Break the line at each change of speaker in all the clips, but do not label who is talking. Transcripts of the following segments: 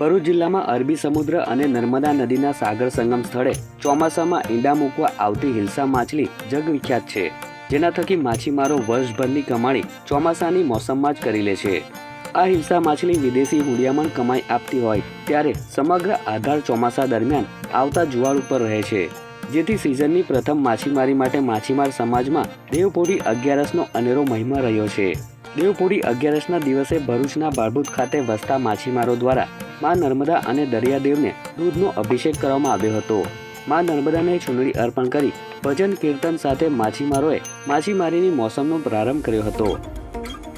ભરૂચ જિલ્લામાં અરબી સમુદ્ર અને નર્મદા નદીના સાગર સંગમ સ્થળે ચોમાસામાં ઈંડા મૂકવા આવતી હિલસા માછલી જગવિખ્યાત છે. જેના થકી માછીમારો વર્ષભરની કમાણી ચોમાસાની મોસમમાં જ કરી લે છે. આ હિલસા માછલી વિદેશી હુડિયામણ કમાઈ આપતી હોય ત્યારે સમગ્ર આધાર ચોમાસા દરમિયાન આવતા જુવાળ ઉપર રહે છે. જેથી સિઝનની પ્રથમ માછીમારી માટે માછીમાર સમાજમાં દેવપોઢી અગિયારસનો અનેરો મહિમા રહ્યો છે. દેવપોઢી અગિયારસના દિવસે ભરૂચના બાળભૂત ખાતે વસતા માછીમારો દ્વારા મા નર્મદા અને દરિયાદેવને દૂધનો અભિષેક કરવામાં આવ્યો હતો. મા નર્મદાને ચૂંદડી અર્પણ કરી ભજન કીર્તન સાથે માછીમારોએ માછીમારીની મોસમનો પ્રારંભ કર્યો હતો.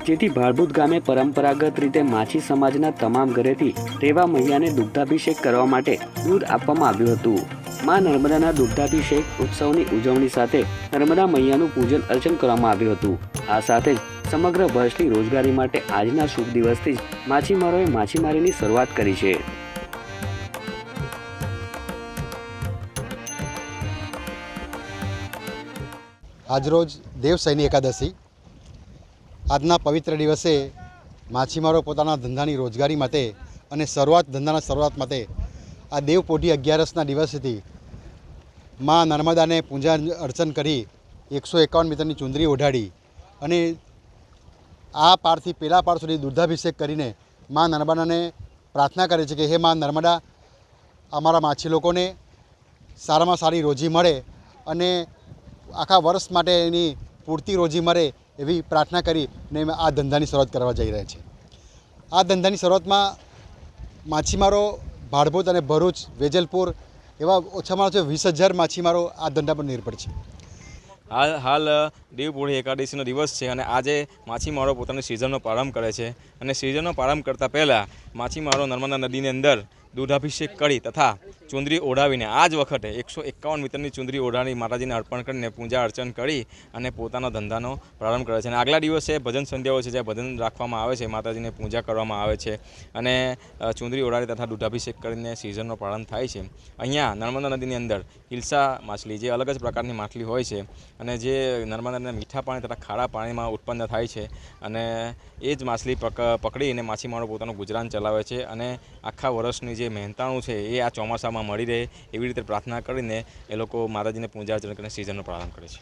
જેથી ભાળભૂત ગામે પરંપરાગત રીતે માછી સમાજના તમામ ઘરેથી રેવા મૈયાને દુગ્ધાભિષેક કરવા માટે દૂધ આપવામાં આવ્યું હતું. મા નર્મદાના દુગ્ધાભિષેક ઉત્સવની ઉજવણી સાથે નર્મદા મૈયાનું પૂજન અર્ચન કરવામાં આવ્યું હતું. આ સાથે જ સમગ્ર વર્ષની રોજગારી માટે આજના શુભ દિવસથી જ માછીમારોએ માછીમારીની શરૂઆત કરી છે.
આજરોજ દેવસૈની એકાદશી. આજના પવિત્ર દિવસે માછીમારો પોતાના ધંધાની રોજગારી માટે અને શરૂઆત ધંધાના શરૂઆત માટે આ દેવપોઢી અગિયારસના દિવસથી મા નર્મદાને પૂજા અર્ચન કરી એકસો એકાવન મીટરની ચુંદરી ઓઢાડી અને આ પારથી પેલા પાર સુધી દુર્ધાભિષેક કરીને મા નર્મદાને પ્રાર્થના કરે છે કે હે મા નર્મદા, અમારા માછી લોકોને સારામાં સારી રોજી મળે અને આખા વર્ષ માટે એની પૂરતી રોજી મળે એવી પ્રાર્થના કરી ને આ ધંધાની શરૂઆત કરવા જઈ રહ્યા છે આ ધંધાની શરૂઆતમાં માછીમારો ભાડભૂત અને ભરૂચ, વેજલપુર એવા ઓછામાં ઓછા વીસ હજાર માછીમારો આ ધંધા પર નિર્ભર છે.
હાલ હાલ દેવપોઢી એકાદશીનો દિવસ છે અને આજે માછીમારો પોતાની સિઝનનો પ્રારંભ કરે છે. અને સિઝનનો પ્રારંભ કરતાં પહેલાં માછીમારો નર્મદા નદીની અંદર દૂધાભિષેક કરી તથા ચુંદરી ઓઢાવીને આ જ વખતે એકસો એકાવન મીટરની ચુંદરી ઓઢાવી માતાજીને અર્પણ કરીને પૂજા અર્ચન કરી અને પોતાના ધંધાનો પ્રારંભ કરે છે. અને આગલા દિવસે ભજન સંધ્યાઓ છે, જ્યાં ભજન રાખવામાં આવે છે, માતાજીને પૂજા કરવામાં આવે છે અને ચુંદરી ઓઢાડી તથા દૂધાભિષેક કરીને સિઝનનો પ્રારંભ થાય છે. અહીંયા નર્મદા નદીની અંદર હિલસા માછલી જે અલગ જ પ્રકારની માછલી હોય છે અને જે નર્મદા નદીના મીઠા પાણી તથા ખારા પાણીમાં ઉત્પન્ન થાય છે અને એ જ માછલી પક, પકડીને માછીમારો પોતાનું ગુજરાન ચલાવે છે અને આખા વર્ષની જે મહેનતાણું છે એ આ ચોમાસામાં મળી રહે એવી રીતે પ્રાર્થના કરીને એ લોકો માતાજીને પૂજા અર્ચન કરીને સિઝનનો પ્રારંભ કરે છે.